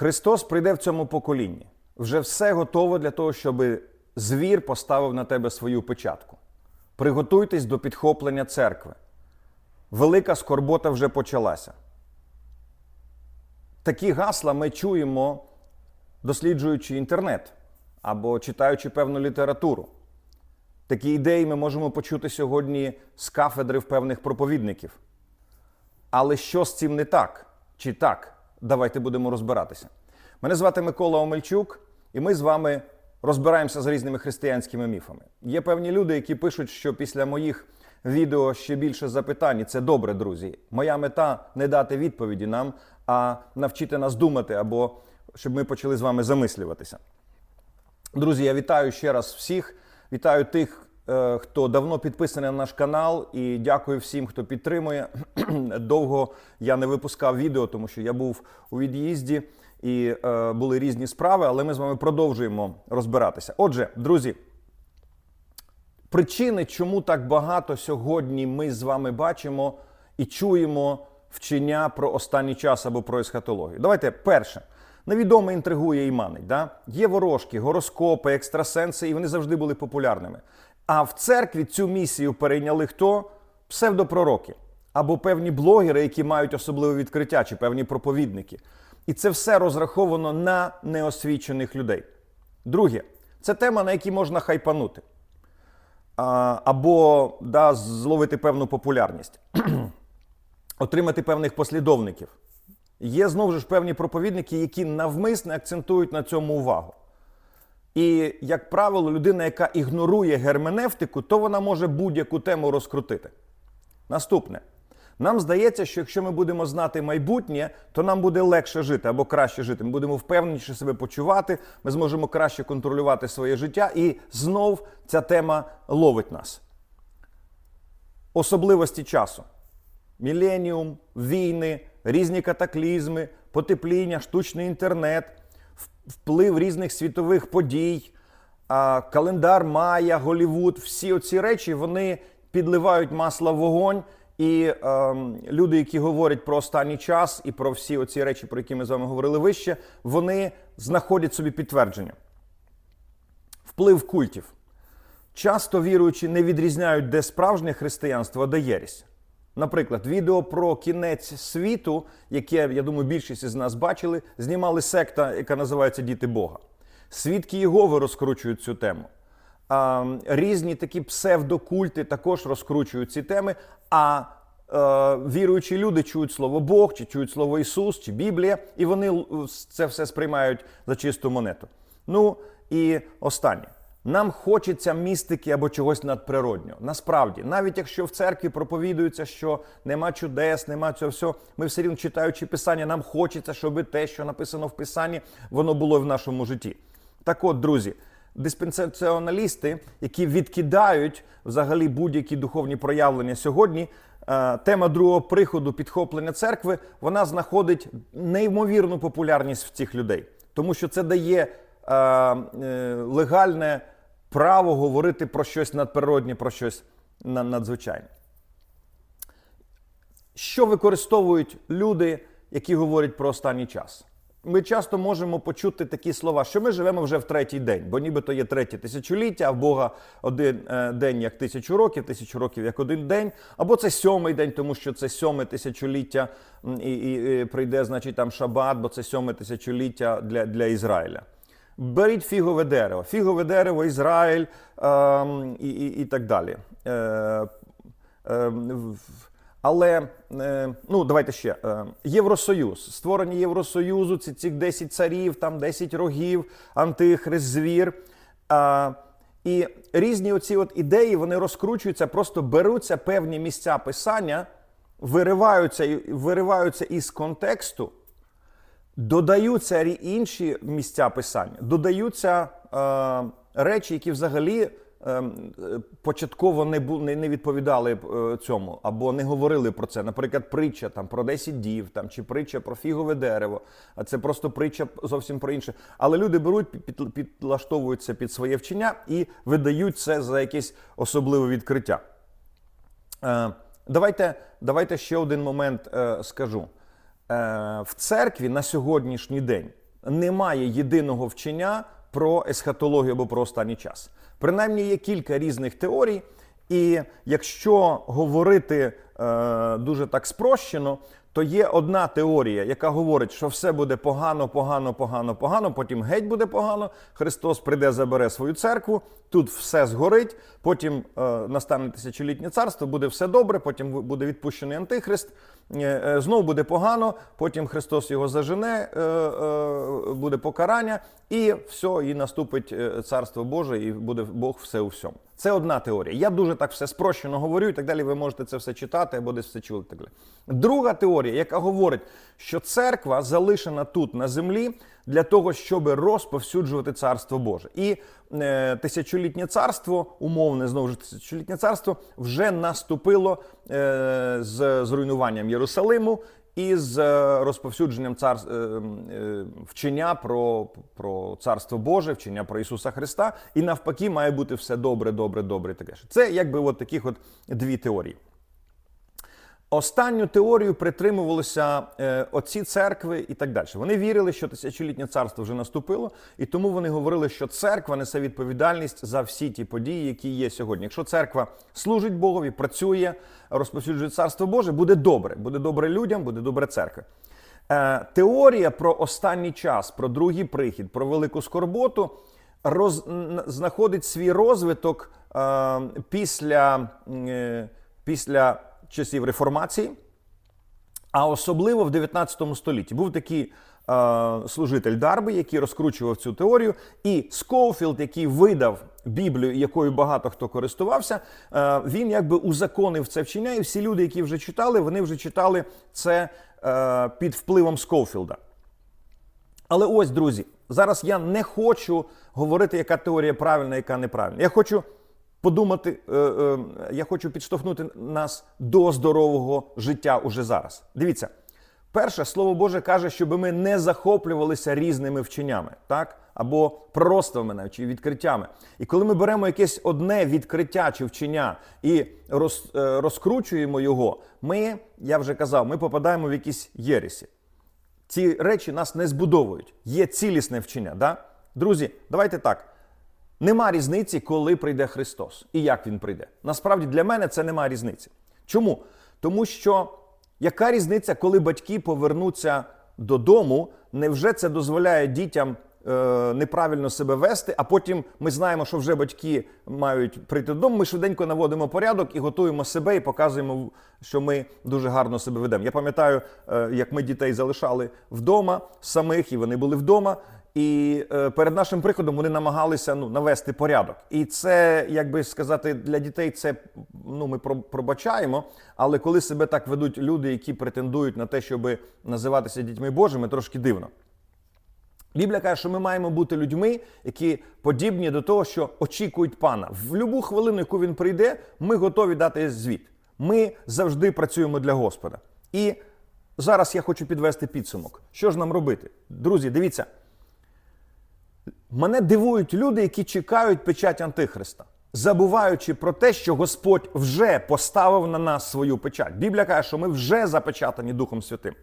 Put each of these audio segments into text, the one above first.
Христос прийде в цьому поколінні. Вже все готово для того, щоб звір поставив на тебе свою печатку. Приготуйтесь до підхоплення церкви. Велика скорбота вже почалася. Такі гасла ми чуємо, досліджуючи інтернет або читаючи певну літературу. Такі ідеї ми можемо почути сьогодні з кафедри в певних проповідників. Але що з цим не так? Чи так? Давайте будемо розбиратися. Мене звати Микола Омельчук, і ми з вами розбираємося з різними християнськими міфами. Є певні люди, які пишуть, що після моїх відео ще більше запитань. І це добре, друзі. Моя мета не дати відповіді нам, а навчити нас думати, або щоб ми почали з вами замислюватися. Друзі, я вітаю ще раз всіх. Вітаю тих, хто давно підписаний на наш канал, і дякую всім, хто підтримує. Довго я не випускав відео, тому що я був у від'їзді і е, були різні справи, але ми з вами продовжуємо розбиратися. Отже, друзі, причини, чому так багато сьогодні ми з вами бачимо і чуємо вчення про останній час або про есхатологію. Давайте перше. Невідоме інтригує і манить. Да? Є ворожки, гороскопи, екстрасенси, і вони завжди були популярними. А в церкві цю місію перейняли хто? Псевдопророки або певні блогери, які мають особливе відкриття, чи певні проповідники. І це все розраховано на неосвічених людей. Друге, це тема, на якій можна хайпанути. Або да, зловити певну популярність, отримати певних послідовників. Є знову ж певні проповідники, які навмисне акцентують на цьому увагу. І, як правило, людина, яка ігнорує герменевтику, то вона може будь-яку тему розкрутити. Наступне. Нам здається, що якщо ми будемо знати майбутнє, то нам буде легше жити або краще жити. Ми будемо впевненіше себе почувати, ми зможемо краще контролювати своє життя, і знов ця тема ловить нас. Особливості часу: міленіум, війни, різні катаклізми, потепління, штучний інтернет, вплив різних світових подій, календар Майя, Голівуд, всі оці речі вони підливають масло в вогонь. І ем, люди, які говорять про останній час і про всі оці речі, про які ми з вами говорили вище, вони знаходять собі підтвердження. Вплив культів. Часто віруючі не відрізняють, де справжнє християнство, а де єресь. Наприклад, відео про кінець світу, яке, я думаю, більшість із нас бачили, знімали секта, яка називається Діти Бога. Свідки Єгови розкручують цю тему. Різні такі псевдокульти також розкручують ці теми. А е, віруючі люди чують слово Бог, чи чують слово Ісус, чи Біблія, і вони це все сприймають за чисту монету. Ну і останнє. Нам хочеться містики або чогось надприроднього. Насправді, навіть якщо в церкві проповідується, що нема чудес, нема цього всього, ми все рівно читаючи писання, нам хочеться, щоб те, що написано в писанні, воно було в нашому житті. Так от, друзі, диспенсаціоналісти, які відкидають взагалі будь-які духовні проявлення сьогодні. е, Тема другого приходу підхоплення церкви вона знаходить неймовірну популярність в цих людей, тому що це дає легальне право говорити про щось надприроднє, про щось надзвичайне. Що використовують люди, які говорять про останній час? Ми часто можемо почути такі слова, що ми живемо вже в третій день, бо нібито є третє тисячоліття, а в Бога один е, день як тисячу років, тисячу років як один день, або це сьомий день, тому що це сьоме тисячоліття і, і, і прийде, значить, там шабат, бо це сьоме тисячоліття для, для Ізраїля. Беріть фігове дерево, фігове дерево, Ізраїль ем, і, і, і так далі. Е, е, але е, ну давайте ще е, Євросоюз, створення Євросоюзу, ці цих 10 царів, там 10 рогів, антихрист, звір. А, і різні оці от ідеї вони розкручуються, просто беруться певні місця писання, вириваються, вириваються із контексту, додаються інші місця писання, додаються е, речі, які взагалі е, початково не, бу, не, не відповідали е, цьому або не говорили про це. Наприклад, притча там про 10 дів, там чи притча про фігове дерево. А це просто притча зовсім про інше. Але люди беруть, під, підлаштовуються під своє вчення і видають це за якесь особливе відкриття. Е, давайте, давайте ще один момент е, скажу. Е, в церкві на сьогоднішній день немає єдиного вчення про есхатологію або про останній час. Принаймні є кілька різних теорій, і якщо говорити е, дуже так спрощено, то є одна теорія, яка говорить, що все буде погано, погано, погано, погано. Потім геть буде погано. Христос прийде, забере свою церкву. Тут все згорить. Потім е, настане тисячолітнє царство, буде все добре. Потім буде відпущений антихрист. Е, е, знову буде погано. Потім Христос його зажене, е, е, буде покарання, і все, і наступить е, царство Боже, і буде Бог все у всьому. Це одна теорія. Я дуже так все спрощено говорю і так далі. Ви можете це все читати або десь все чули. Так далі. Друга теорія, яка говорить, що церква залишена тут на землі для того, щоб розповсюджувати царство Боже. І е, тисячолітнє царство, умовне знову ж тисячолітнє царство, вже наступило е, з зруйнуванням Єрусалиму і з е, розповсюдженням цар... е, е, вчення про, про царство Боже, вчення про Ісуса Христа. І навпаки, має бути все добре, добре, добре. Таке ж. Це якби от таких от дві теорії. Останню теорію притримувалися е, отці церкви і так далі. Вони вірили, що тисячолітнє царство вже наступило, і тому вони говорили, що церква несе відповідальність за всі ті події, які є сьогодні. Якщо церква служить Богові, працює, розповсюджує царство Боже, буде добре. Буде добре людям, буде добре церкві. Е, теорія про останній час, про другий прихід, про велику скорботу роз, знаходить свій розвиток е, після, е, після часів реформації, а особливо в 19 столітті. Був такий е, служитель Дарби, який розкручував цю теорію, і Скоуфілд, який видав Біблію, якою багато хто користувався, е, він якби узаконив це вчення, і всі люди, які вже читали, вони вже читали це е, під впливом Скоуфілда. Але ось, друзі, зараз я не хочу говорити, яка теорія правильна, яка неправильна. Я хочу подумати, е, е, я хочу підштовхнути нас до здорового життя уже зараз. Дивіться, перше, слово Боже каже, щоб ми не захоплювалися різними вченнями, так? Або пророцтвами чи відкриттями. І коли ми беремо якесь одне відкриття чи вчення і роз, е, розкручуємо його, ми, я вже казав, ми попадаємо в якісь єресі ці речі нас не збудовують. Є цілісне вчення. Да? Друзі, давайте так. Нема різниці, коли прийде Христос і як він прийде. Насправді для мене це нема різниці. Чому? Тому що яка різниця, коли батьки повернуться додому, невже це дозволяє дітям е, неправильно себе вести, а потім ми знаємо, що вже батьки мають прийти додому. Ми швиденько наводимо порядок і готуємо себе і показуємо, що ми дуже гарно себе ведемо. Я пам'ятаю, е, як ми дітей залишали вдома самих, і вони були вдома. І е, перед нашим приходом вони намагалися ну, навести порядок. І це, як би сказати, для дітей це ну, ми пробачаємо. Але коли себе так ведуть люди, які претендують на те, щоб називатися дітьми Божими, трошки дивно. Біблія каже, що ми маємо бути людьми, які подібні до того, що очікують пана. В будь-яку хвилину, яку він прийде, ми готові дати звіт. Ми завжди працюємо для Господа. І зараз я хочу підвести підсумок. Що ж нам робити? Друзі, дивіться. Мене дивують люди, які чекають печать Антихриста, забуваючи про те, що Господь вже поставив на нас свою печать. Біблія каже, що ми вже запечатані Духом Святим.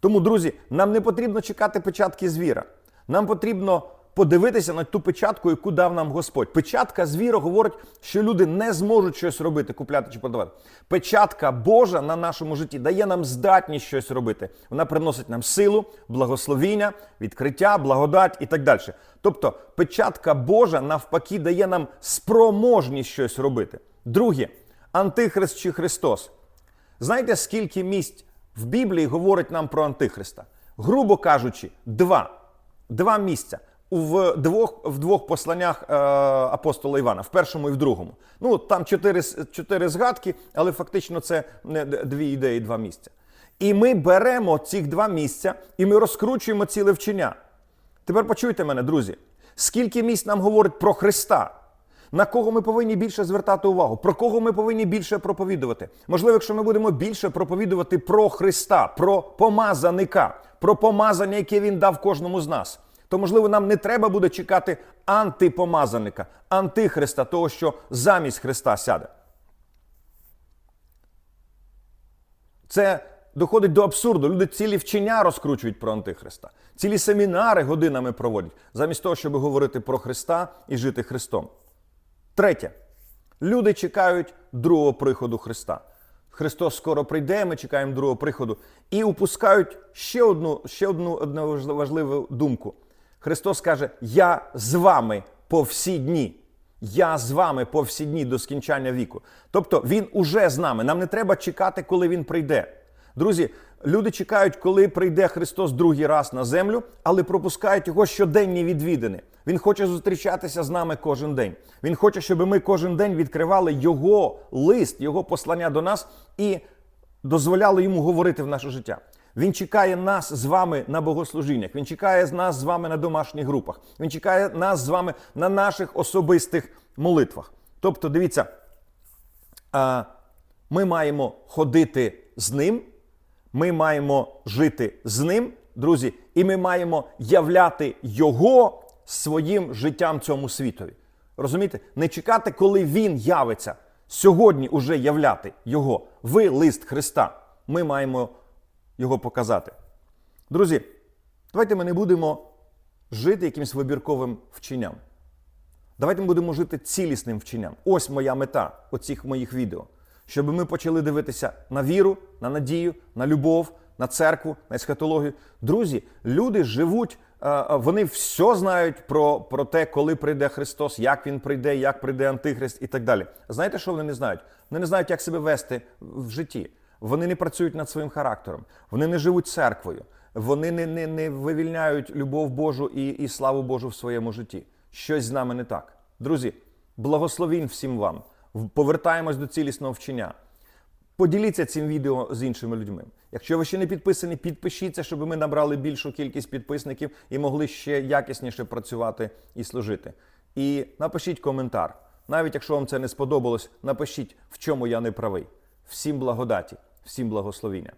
Тому, друзі, нам не потрібно чекати печатки звіра. Нам потрібно подивитися на ту печатку, яку дав нам Господь. Печатка звіра говорить, що люди не зможуть щось робити, купляти чи продавати. Печатка Божа на нашому житті дає нам здатність щось робити. Вона приносить нам силу, благословіння, відкриття, благодать і так далі. Тобто, печатка Божа навпаки дає нам спроможність щось робити. Друге, Антихрист чи Христос. Знаєте, скільки місць в Біблії говорить нам про Антихриста? Грубо кажучи, два. Два місця. В двох, в двох посланнях е, апостола Івана, в першому і в другому. Ну, там чотири, чотири згадки, але фактично це не дві ідеї, два місця. І ми беремо ці два місця і ми розкручуємо ціле вчення. Тепер почуйте мене, друзі. Скільки місць нам говорить про Христа? На кого ми повинні більше звертати увагу? Про кого ми повинні більше проповідувати? Можливо, якщо ми будемо більше проповідувати про Христа, про помазаника, про помазання, яке він дав кожному з нас, то можливо нам не треба буде чекати антипомазаника, антихриста, того, що замість Христа сяде. Це доходить до абсурду. Люди цілі вчення розкручують про Антихриста, цілі семінари годинами проводять, замість того, щоб говорити про Христа і жити Христом. Третє. Люди чекають другого приходу Христа. Христос скоро прийде, ми чекаємо другого приходу. І упускають ще одну, ще одну, одну важливу думку. Христос каже: Я з вами по всі дні. Я з вами по всі дні до скінчання віку. Тобто Він уже з нами. Нам не треба чекати, коли Він прийде. Друзі, люди чекають, коли прийде Христос другий раз на землю, але пропускають його щоденні відвідини. Він хоче зустрічатися з нами кожен день. Він хоче, щоб ми кожен день відкривали його лист, його послання до нас і дозволяли йому говорити в наше життя. Він чекає нас з вами на богослужіннях. Він чекає нас з вами на домашніх групах. Він чекає нас з вами на наших особистих молитвах. Тобто, дивіться, ми маємо ходити з ним, ми маємо жити з ним, друзі, і ми маємо являти його своїм життям цьому світові. Розумієте? Не чекати, коли він явиться. Сьогодні уже являти його. Ви лист Христа. Ми маємо його показати. Друзі, давайте ми не будемо жити якимось вибірковим вченням. Давайте ми будемо жити цілісним вченням. Ось моя мета оцих моїх відео. Щоб ми почали дивитися на віру, на надію, на любов, на церкву, на есхатологію. Друзі, люди живуть, е, е, вони все знають про, про те, коли прийде Христос, як він прийде, як прийде Антихрист і так далі. Знаєте, що вони не знають? Вони не знають, як себе вести в житті. Вони не працюють над своїм характером, вони не живуть церквою, вони не, не, не вивільняють любов Божу і, і славу Божу в своєму житті. Щось з нами не так. Друзі, благословінь всім вам. Повертаємось до цілісного вчення. Поділіться цим відео з іншими людьми. Якщо ви ще не підписані, підпишіться, щоб ми набрали більшу кількість підписників і могли ще якісніше працювати і служити. І напишіть коментар. Навіть якщо вам це не сподобалось, напишіть, в чому я не правий. Всім благодаті, всім благословіння.